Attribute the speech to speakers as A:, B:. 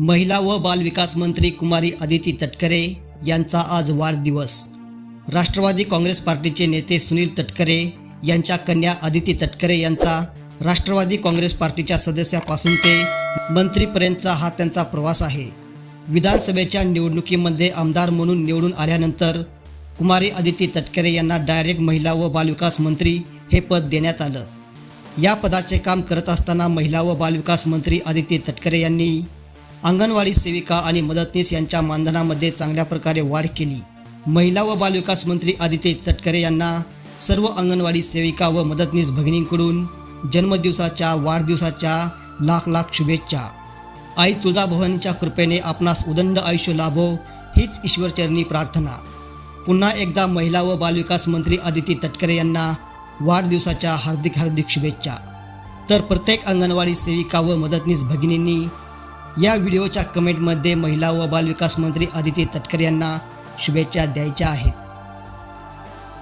A: महिला व बालविकास मंत्री कुमारी अदिती तटकरे यांचा आज वाढदिवस. राष्ट्रवादी काँग्रेस पार्टीचे नेते सुनील तटकरे यांच्या कन्या आदिती तटकरे यांचा राष्ट्रवादी काँग्रेस पार्टीच्या सदस्यापासून ते मंत्रीपर्यंतचा हा त्यांचा प्रवास आहे. विधानसभेच्या निवडणुकीमध्ये आमदार म्हणून निवडून आल्यानंतर कुमारी अदिती तटकरे यांना डायरेक्ट महिला व बालविकास मंत्री हे पद देण्यात आलं. या पदाचे काम करत असताना महिला व बालविकास मंत्री आदिती तटकरे यांनी अंगणवाडी सेविका आणि मदतनीस यांच्या मानधनामध्ये चांगल्या प्रकारे वाढ केली. महिला व बालविकास मंत्री आदित्य तटकरे यांना सर्व अंगणवाडी सेविका व मदतनीस भगिनींकडून जन्मदिवसाच्या वाढदिवसाच्या लाख लाख शुभेच्छा. आई तुळजाभवानीच्या कृपेने आपणास उदंड आयुष्य लाभो हीच ईश्वरचरणी प्रार्थना. पुन्हा एकदा महिला व बालविकास मंत्री आदिती तटकरे यांना वाढदिवसाच्या हार्दिक हार्दिक शुभेच्छा. तर प्रत्येक अंगणवाडी सेविका व मदतनीस भगिनींनी या व्हिडिओच्या कमेंटमध्ये महिला व बालविकास मंत्री आदिती तटकरे यांना शुभेच्छा द्यायच्या आहेत.